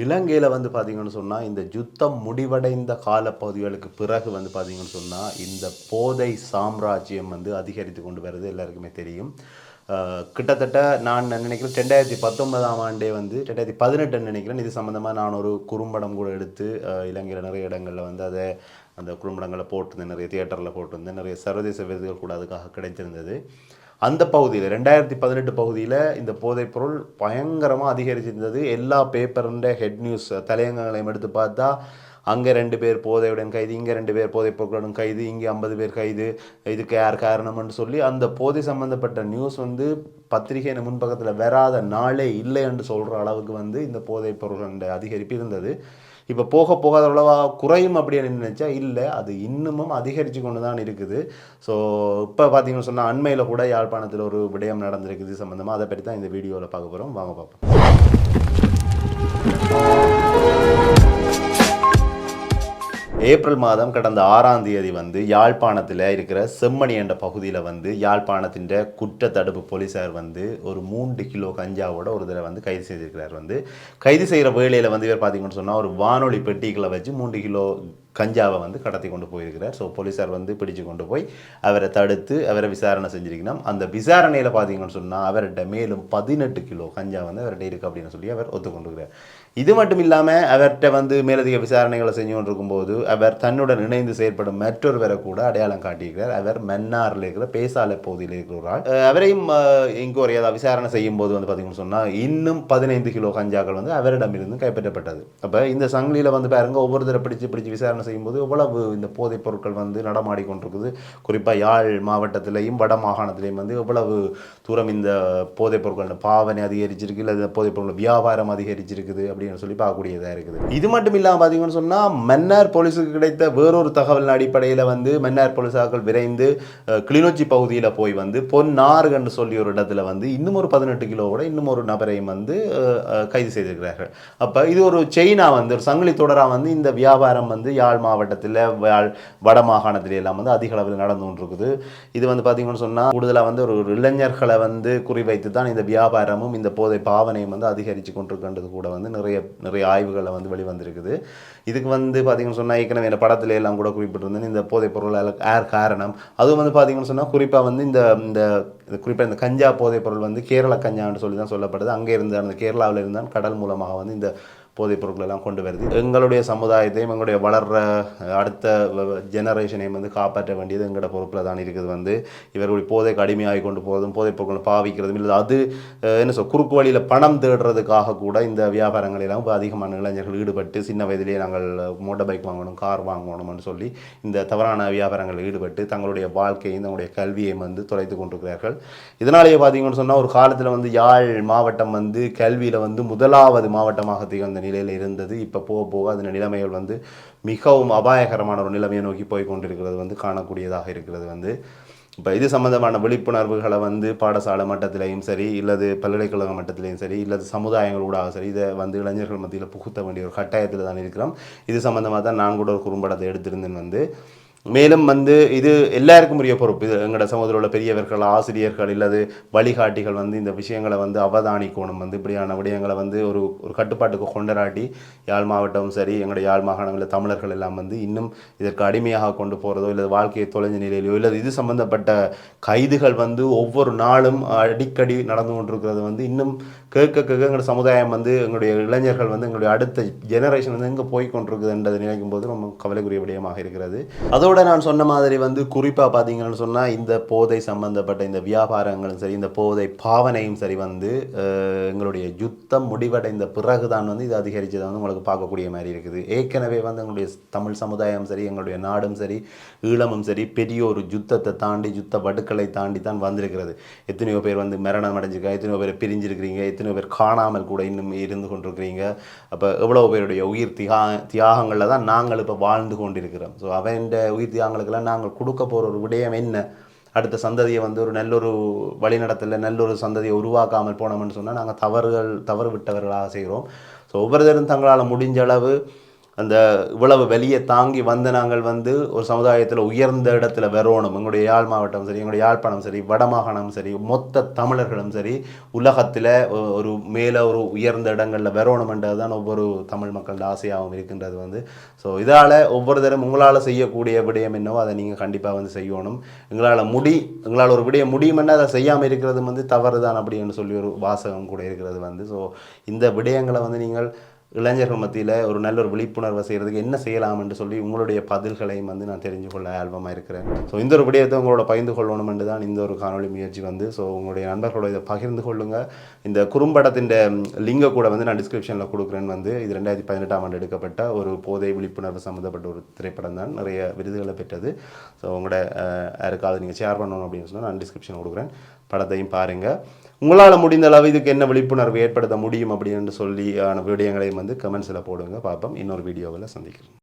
இலங்கையில் வந்து பார்த்தீங்கன்னு சொன்னால் இந்த யுத்தம் முடிவடைந்த காலப்பகுதிகளுக்கு பிறகு வந்து பார்த்தீங்கன்னு சொன்னால் இந்த போதை சாம்ராஜ்யம் வந்து அதிகரித்து கொண்டு வருது எல்லாருக்குமே தெரியும். கிட்டத்தட்ட நான் நினைக்கிறேன் ரெண்டாயிரத்தி பத்தொன்பதாம் ஆண்டே வந்து ரெண்டாயிரத்தி பதினெட்டுன்னு நினைக்கிறேன் இது சம்மந்தமாக நான் ஒரு குறும்படம் கூட எடுத்து இலங்கையில் நிறைய இடங்களில் வந்து அதை அந்த குறும்படங்களை போட்டிருந்தேன் நிறைய தியேட்டரில் போட்டிருந்தேன் நிறைய சர்வதேச விருதுகள் கூட அதுக்காக கிடைச்சிருந்தது அந்த பகுதியில் ரெண்டாயிரத்தி பதினெட்டு பகுதியில் இந்த போதைப்பொருள் பயங்கரமாக அதிகரிச்சிருந்தது. எல்லா பேப்பருண்ட ஹெட் நியூஸ் தலையங்கங்களையும் எடுத்து பார்த்தா அங்கே ரெண்டு பேர் போதையுடன் கைது இங்கே ரெண்டு பேர் போதை பொருட்களுடன் கைது இங்கே ஐம்பது பேர் கைது இதுக்கு யார் காரணம்னு சொல்லி அந்த போதை சம்மந்தப்பட்ட நியூஸ் வந்து பத்திரிகையின் முன்பக்கத்தில் வராத நாளே இல்லை என்று சொல்கிற அளவுக்கு வந்து இந்த போதைப் பொருளுடைய அதிகரிப்பு இருந்தது. இப்போ போக போக அது அவ்வளவா குறையும் அப்படின்னு நினச்சா இல்லை அது இன்னமும் அதிகரித்து கொண்டு தான் இருக்குது. ஸோ இப்போ பார்த்தீங்கன்னு சொன்னால் அண்மையில் கூட யாழ்ப்பாணத்தில் ஒரு விடயம் நடந்திருக்குது சம்மந்தமாக அதை பற்றி தான் இந்த வீடியோவில் பார்க்க போகிறோம் வாங்க பார்ப்போம். ஏப்ரல் மாதம் கடந்த ஆறாம் தேதி வந்து யாழ்ப்பாணத்தில் இருக்கிற செம்மணி என்ற பகுதியில் வந்து யாழ்ப்பாணத்தின் குற்ற தடுப்பு போலீஸார் வந்து ஒரு மூன்று கிலோ கஞ்சாவோட ஒரு தடவை வந்து கைது செய்திருக்கிறார் வந்து. கைது செய்கிற வேலையில் வந்து இவர் பார்த்தீங்கன்னு சொன்னால் ஒரு வானொலி பெட்டிகளை வச்சு மூன்று கிலோ கஞ்சாவை வந்து கடத்தி கொண்டு போயிருக்கிறார். ஸோ போலீஸார் வந்து பிடிச்சு கொண்டு போய் அவரை தடுத்து அவரை விசாரணை செஞ்சிருக்கணும். அந்த விசாரணையில் பார்த்தீங்கன்னு சொன்னால் அவர்கிட்ட மேலும் பதினெட்டு கிலோ கஞ்சா வந்து அவர்கிட்ட இருக்குது அப்படின்னு சொல்லி அவர் ஒத்துக்கொண்டிருக்கிறார். இது மட்டும் இல்லாமல் அவர்கிட்ட வந்து மேலதிக விசாரணைகளை செஞ்சு கொண்டிருக்கும்போது அவர் தன்னுடன் இணைந்து செயற்படும் மற்றொருவரை கூட அடையாளம் காட்டியிருக்கிறார். அவர் மன்னாரில் இருக்கிற பேசாலை பகுதியில் இருக்கிற ஒரு ஆள். அவரையும் இங்கே ஒரு ஏதாவது விசாரணை செய்யும் போது வந்து பார்த்தீங்கன்னு சொன்னால் இன்னும் பதினைந்து கிலோ கஞ்சாக்கள் வந்து அவரிடமிருந்து கைப்பற்றப்பட்டது. அப்போ இந்த சங்கிலியில் வந்து பாருங்கள் ஒவ்வொருத்தரை பிடிச்சு பிடிச்சு விசாரணை செய்யும்போது எவ்வளவு இந்த போதைப் பொருட்கள் வந்து நடமாடி கொண்டிருக்குது. குறிப்பாக யாழ் மாவட்டத்திலையும் வட மாகாணத்திலையும் வந்து எவ்வளவு தூரம் இந்த போதைப் பொருட்கள் பாவனை அதிகரிச்சிருக்கு இல்லை போதைப் பொருள் வியாபாரம் அதிகரிச்சிருக்குது அப்படின்னு சொல்லி பார்க்கக்கூடியதாக இருக்குது. இது மட்டும் இல்லாமல் பார்த்தீங்கன்னு சொன்னால் மன்னார் போலீஸுக்கு கிடைத்த வேறொரு தகவலின் அடிப்படையில் வந்து மன்னார் போலீஸார்கள் விரைந்து கிளிநொச்சி பகுதியில் போய் வந்து பொன்னாறு என்று சொல்லி ஒரு இடத்துல வந்து இன்னும் ஒரு பதினெட்டு கிலோவோட இன்னும் ஒரு நபரையும் வந்து கைது செய்திருக்கிறார்கள். அப்போ இது ஒரு செயினாக வந்து ஒரு சங்கிலி தொடராக வந்து இந்த வியாபாரம் வந்து யாழ் மாவட்டத்தில் யாழ் வட மாகாணத்தில் எல்லாம் வந்து அதிக அளவில் நடந்து கொண்டிருக்குது. இது வந்து பார்த்தீங்கன்னு சொன்னால் கூடுதலாக வந்து ஒரு இளைஞர்களை வந்து குறிவைத்து தான் இந்த வியாபாரமும் இந்த போதை பாவனையும் வந்து அதிகரித்து கொண்டிருக்கின்றது கூட வந்து நிறைய நிறைய ஆய்வுகளை வந்து வெளிவந்திருக்குது. இதுக்கு வந்து பார்த்தீங்கன்னு சொன்னால் ஏற்கனவே இந்த படத்துல எல்லாம் கூட குறிப்பிட்டிருந்தேன் இந்த போதைப் பொருள் ஏர் காரணம். அதுவும் வந்து பார்த்தீங்கன்னு சொன்னால் குறிப்பாக வந்து இந்த இந்த குறிப்பாக இந்த கஞ்சா போதைப் பொருள் வந்து கேரள கஞ்சான்னு சொல்லி தான் சொல்லப்படுது. அங்கே இருந்த அந்த கேரளாவில் இருந்தால் கடல் மூலமாக வந்து இந்த போதைப் பொருட்கள் எல்லாம் கொண்டு வருது. எங்களுடைய சமுதாயத்தையும் எங்களுடைய வளர்கிற அடுத்த ஜெனரேஷனையும் வந்து காப்பாற்ற வேண்டியது எங்களோட பொறுப்பில் தான் இருக்குது வந்து. இவர்களுடைய போதைக்கு அடிமையாகி கொண்டு போகிறதும் போதைப் பொருட்களை பாவிக்கிறதும் இல்லை அது என்ன சொல் குறுக்கு வழியில் பணம் தேடுறதுக்காக கூட இந்த வியாபாரங்களெல்லாம் இப்போ அதிகமான இளைஞர்கள் ஈடுபட்டு சின்ன வயதிலேயே நாங்கள் மோட்டார் பைக் வாங்கணும் கார் வாங்கணும்னு சொல்லி இந்த தவறான வியாபாரங்களில் ஈடுபட்டு தங்களுடைய வாழ்க்கையும் தங்களுடைய கல்வியையும் வந்து தொலைத்து கொண்டிருக்கிறார்கள். இதனாலேயே பார்த்தீங்கன்னு சொன்னால் ஒரு காலத்தில் வந்து யாழ் மாவட்டம் வந்து கல்வியில் வந்து முதலாவது மாவட்டமாக திகழ்ந்த நிலையில் இருந்தது. இப்போ போக போக அதன் நிலைமைகள் வந்து மிகவும் அபாயகரமான ஒரு நிலைமையை நோக்கி போய் கொண்டிருக்கிறது வந்து காணக்கூடியதாக இருக்கிறது வந்து. இப்போ இது சம்மந்தமான விழிப்புணர்வுகளை வந்து பாடசாலை மட்டத்திலையும் சரி இல்லது பல்கலைக்கழக மட்டத்திலையும் சரி இல்லது சமுதாயங்களூடாக சரி இதை வந்து இளைஞர்கள் மத்தியில் புகுத்த வேண்டிய ஒரு கட்டாயத்தில் தான் இருக்கிறோம். இது சம்மந்தமாக தான் நான் கூட ஒரு குறும்படத்தை எடுத்திருந்தேன் வந்து. மேலும் வந்து இது எல்லாருக்கும் உரிய பொறுப்பு. இது எங்களோட சமூகத்தில் உள்ள பெரியவர்கள் ஆசிரியர்கள் இல்லது வழிகாட்டிகள் வந்து இந்த விஷயங்களை வந்து அவதானிக்கணும். வந்து இப்படியான விடயங்களை வந்து ஒரு ஒரு கட்டுப்பாட்டுக்கு கொண்டராட்டி யாழ் மாவட்டம் சரி எங்களுடைய யாழ் மாகாணங்களில் தமிழர்கள் எல்லாம் வந்து இன்னும் இதற்கு அடிமையாக கொண்டு போகிறதோ இல்லை வாழ்க்கையை தொலைஞ்ச நிலையிலோ இல்லை இது சம்பந்தப்பட்ட கைதுகள் வந்து ஒவ்வொரு நாளும் அடிக்கடி நடந்து கொண்டிருக்கிறது வந்து இன்னும் கேட்க கேட்க எங்களோட சமுதாயம் வந்து எங்களுடைய இளைஞர்கள் வந்து எங்களுடைய அடுத்த ஜெனரேஷன் வந்து எங்கே போய் கொண்டிருக்குதுன்றதை நினைக்கும் போது ரொம்ப கவலைக்குரிய விடயமாக இருக்கிறது. அதோட நான் சொன்ன மாதிரி வந்து குறிப்பாக பார்த்தீங்கன்னு சொன்னால் இந்த போதை சம்பந்தப்பட்ட இந்த வியாபாரங்களும் சரி இந்த போதை பாவனையும் சரி வந்து எங்களுடைய யுத்தம் முடிவடைந்த பிறகு தான் வந்து இது அதிகரித்ததை வந்து உங்களுக்கு பார்க்கக்கூடிய மாதிரி இருக்குது. ஏற்கனவே வந்து எங்களுடைய தமிழ் சமுதாயம் சரி எங்களுடைய நாடும் சரி ஈழமும் சரி பெரிய ஒரு யுத்தத்தை தாண்டி யுத்த வடுக்களை தாண்டி தான் வந்திருக்கிறது. எத்தனையோ பேர் வந்து மரணம் அடைஞ்சிருக்காங்க எத்தனையோ பேர் பிரிஞ்சிருக்கிறீங்க எத்தனையோ பேர் காணாமல் கூட இன்னும் இருந்து கொண்டிருக்கிறீங்க. அப்போ எவ்வளோ பேருடைய உயிர் தியா தியாகங்களில் தான் நாங்கள் இப்போ வாழ்ந்து கொண்டிருக்கிறோம். ஸோ அவன் உயிர் நாங்கள் கொடுக்க போகிற ஒரு விடயம் என்ன? அடுத்த சந்ததியை வந்து ஒரு நல்லொரு வழிநடத்தல நல்லொரு சந்ததியை உருவாக்காமல் போனோம்னு சொன்னால் நாங்கள் தவறுகள் தவறு விட்டவர்களாக செய்கிறோம். ஸோ ஒவ்வொருத்தரும் தங்களால் முடிஞ்ச அளவு அந்த இவ்வளவு வெளியே தாங்கி வந்த நாங்கள் வந்து ஒரு சமுதாயத்தில் உயர்ந்த இடத்துல வரணும். எங்களுடைய யாழ் மாவட்டம் சரி எங்களுடைய யாழ்ப்பாணம் சரி வடமாகாணம் சரி மொத்த தமிழர்களும் சரி உலகத்தில் ஒரு மேலே ஒரு உயர்ந்த இடங்களில் வரணுமென்றது தான் ஒவ்வொரு தமிழ் மக்களோட ஆசையாகவும் இருக்கின்றது வந்து. ஸோ இதால் ஒவ்வொரு தரம் உங்களால் செய்யக்கூடிய விடயம் என்னவோ அதை நீங்கள் கண்டிப்பாக வந்து செய்யணும். எங்களால் முடி எங்களால் ஒரு விடயம் முடியுமென்னா அதை செய்யாமல் இருக்கிறது வந்து தவறு தான் அப்படின்னு சொல்லி ஒரு வாசகம் கூட இருக்கிறது வந்து. ஸோ இந்த விடயங்களை வந்து நீங்கள் இளைஞர்கள் மத்தியில் ஒரு நல்ல ஒரு விழிப்புணர்வை செய்கிறதுக்கு என்ன செய்யலாம் என்று சொல்லி உங்களுடைய பதில்களையும் வந்து நான் தெரிஞ்சு கொள்ள ஆல்பமாக இருக்கிறேன். ஸோ இந்த ஒரு விடயத்தை உங்களோட பகிர்ந்து கொள்ளணும் என்று தான் இந்த ஒரு காணொலி முயற்சி வந்து. ஸோ உங்களுடைய நண்பர்களோட இதை பகிர்ந்து கொள்ளுங்கள் இந்த குறும்படத்தின் லிங்கை கூட வந்து நான் டிஸ்கிரிப்ஷனில் கொடுக்குறேன் வந்து. இது ரெண்டாயிரத்தி பதினெட்டாம் ஆண்டு எடுக்கப்பட்ட ஒரு போதை விழிப்புணர்வு சம்மந்தப்பட்ட ஒரு திரைப்படம் தான். நிறைய விருதுகளை பெற்றது. ஸோ உங்களோட யாருக்காவது நீங்கள் ஷேர் பண்ணணும் அப்படின்னு சொன்னால் நான் டிஸ்கிரிப்ஷன் கொடுக்குறேன். படத்தையும் பாருங்கள் உங்களால் முடிந்த அளவு இதுக்கு என்ன விழிப்புணர்வு ஏற்படுத்த முடியும் அப்படின்னு சொல்லி விடயங்களையும் வந்து கமெண்ட்ஸில் போடுங்க. பார்ப்போம். இன்னொரு வீடியோவில் சந்திக்கிறேன்